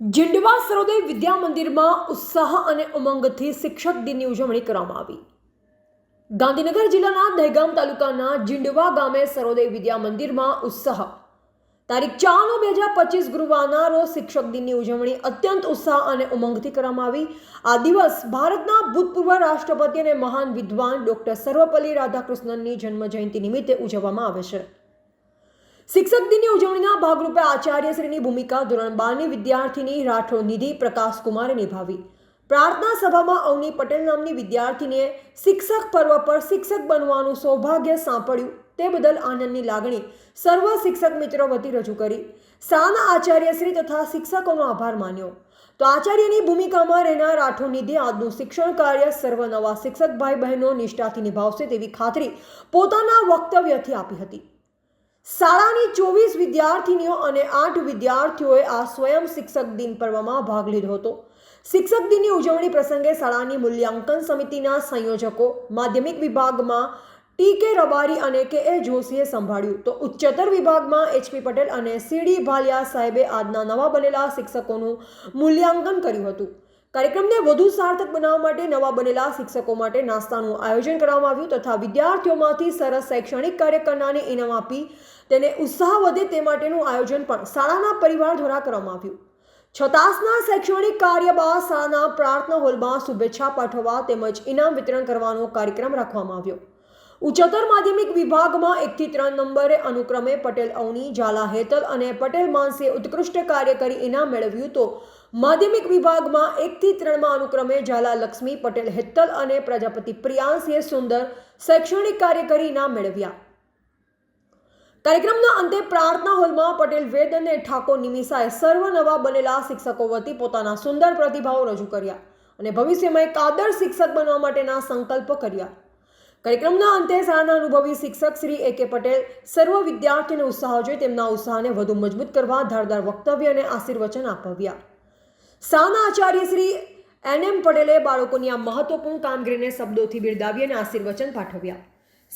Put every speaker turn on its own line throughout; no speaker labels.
જીંડવા સરોદય વિદ્યા મંદિરમાં ઉત્સાહ અને ઉમંગથી શિક્ષક દિનની ઉજવણી કરવામાં આવી. ગાંધીનગર જિલ્લાના દહેગામ તાલુકાના જિંડવા ગામે સરોદય વિદ્યા મંદિરમાં ઉત્સાહ. તારીખ ચાર નવ બે હજાર પચીસ ગુરુવારના રોજ શિક્ષક દિનની ઉજવણી અત્યંત ઉત્સાહ અને ઉમંગથી કરવામાં આવી. આ દિવસ ભારતના ભૂતપૂર્વ રાષ્ટ્રપતિ અને મહાન વિદ્વાન ડોક્ટર સર્વપલ્લી રાધાકૃષ્ણનની જન્મ જયંતિ નિમિત્તે ઉજવવામાં આવે છે. શિક્ષક દિનની ઉજવણીના ભાગરૂપે આચાર્યશ્રીની ભૂમિકા ધોરણ બારની વિદ્યાર્થીની રાઠોડ નિધિ પ્રકાશ કુમારે નિભાવી. પ્રાર્થના સભામાં અવની પટેલ નામની વિદ્યાર્થીનીએ શિક્ષક પર્વ પર શિક્ષક બનવાનું સૌભાગ્ય સાંપડ્યું. તે બદલ આનંદની લાગણી સર્વ શિક્ષક મિત્રો વતી રજૂ કરી. સાના આચાર્યશ્રી તથા શિક્ષકોનો આભાર માન્યો. તો આચાર્યની ભૂમિકામાં રહેનાર રાઠોડ નિધિ આજનું શિક્ષણ કાર્ય સર્વ નવા શિક્ષક ભાઈ બહેનો નિષ્ઠાથી નિભાવશે તેવી ખાતરી પોતાના વક્તવ્યથી આપી હતી. શાળાની ચોવીસ વિદ્યાર્થીનીઓ અને આઠ વિદ્યાર્થીઓએ આ સ્વયં શિક્ષક દિન પર્વમાં ભાગ લીધો હતો. શિક્ષક દિનની ઉજવણી પ્રસંગે શાળાની મૂલ્યાંકન સમિતિના સંયોજકો, માધ્યમિક વિભાગમાં ટી કે રબારી અને કે એ જોશીએ સંભાળ્યું. તો ઉચ્ચતર વિભાગમાં એચપી પટેલ અને સીડી ભાલિયા સાહેબે આજના નવા બનેલા શિક્ષકોનું મૂલ્યાંકન કર્યું હતું. કાર્યક્રમને વધુ સાર્થક બનાવવા માટે નવા બનેલા શિક્ષકો માટે નાસ્તાનું આયોજન કરવામાં આવ્યું તથા વિદ્યાર્થીઓમાંથી સરસ શૈક્ષણિક કાર્ય કરનારને ઇનામ આપી તેને ઉત્સાહ વધે તે માટેનું આયોજન પણ શાળાના પરિવાર દ્વારા કરવામાં આવ્યું. છતાસના શૈક્ષણિક કાર્ય બાદ શાળાના પ્રાર્થના હોલમાં શુભેચ્છા પાઠવવા તેમજ ઇનામ વિતરણ કરવાનો કાર્યક્રમ રાખવામાં આવ્યો. ઉચ્ચતર માધ્યમિક વિભાગમાં એકથી ત્રણ નંબરે અનુક્રમે પટેલ અવની, ઝાલા હેતલ અને પટેલ માનસે ઉત્કૃષ્ટ કાર્ય કરી ઇનામ મેળવ્યું તો માધ્યમિક વિભાગમાં એકથી ત્રણમાં અનુક્રમે ઝાલા લક્ષ્મી, પટેલ હેતલ અને પ્રજાપતિ પ્રિયાંશીએ સુંદર શૈક્ષણિક કાર્ય કરી ઇનામ મેળવ્યા. કાર્યક્રમના અંતે પ્રાર્થના હોલમાં પટેલ, વેદ અને ઠાકોર નિમિષાએ સર્વ નવા બનેલા શિક્ષકો વતી પોતાના સુંદર પ્રતિભાવો રજૂ કર્યા અને ભવિષ્યમાં એક આદર્શ શિક્ષક બનવા માટેના સંકલ્પ કર્યા. કાર્યક્રમના અંતે શાળાના અનુભવી શિક્ષક શ્રી એ કે પટેલ, સર્વ વિદ્યાર્થીઓને ઉત્સાહ જોઈ તેમના ઉત્સાહને વધુ મજબૂત કરવા ધારદાર વક્તવ્ય અને આશીર્વચન આપ્યા. શાળાના આચાર્ય શ્રી એન એમ પટેલે બાળકોની આ મહત્વપૂર્ણ કામગીરીને શબ્દોથી બિરદાવી અને આશીર્વચન પાઠવ્યા.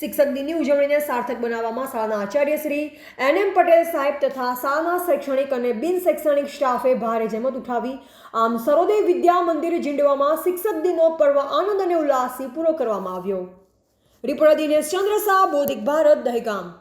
શિક્ષક દિનની ઉજવણીને સાર્થક બનાવવામાં શાળાના આચાર્ય શ્રી એન એમ પટેલ સાહેબ તથા શાળાના શૈક્ષણિક અને બિન શૈક્ષણિક સ્ટાફે ભારે જહેમત ઉઠાવી. આમ સરોદય વિદ્યા મંદિર જીંડવામાં શિક્ષક દિનનો પર્વ આનંદ અને ઉલ્લાસથી પૂરો કરવામાં આવ્યો. રિપોર્ટર દિનેશ ચંદ્ર શાહ બૌદ્ધિક ભારત, દહેગામ.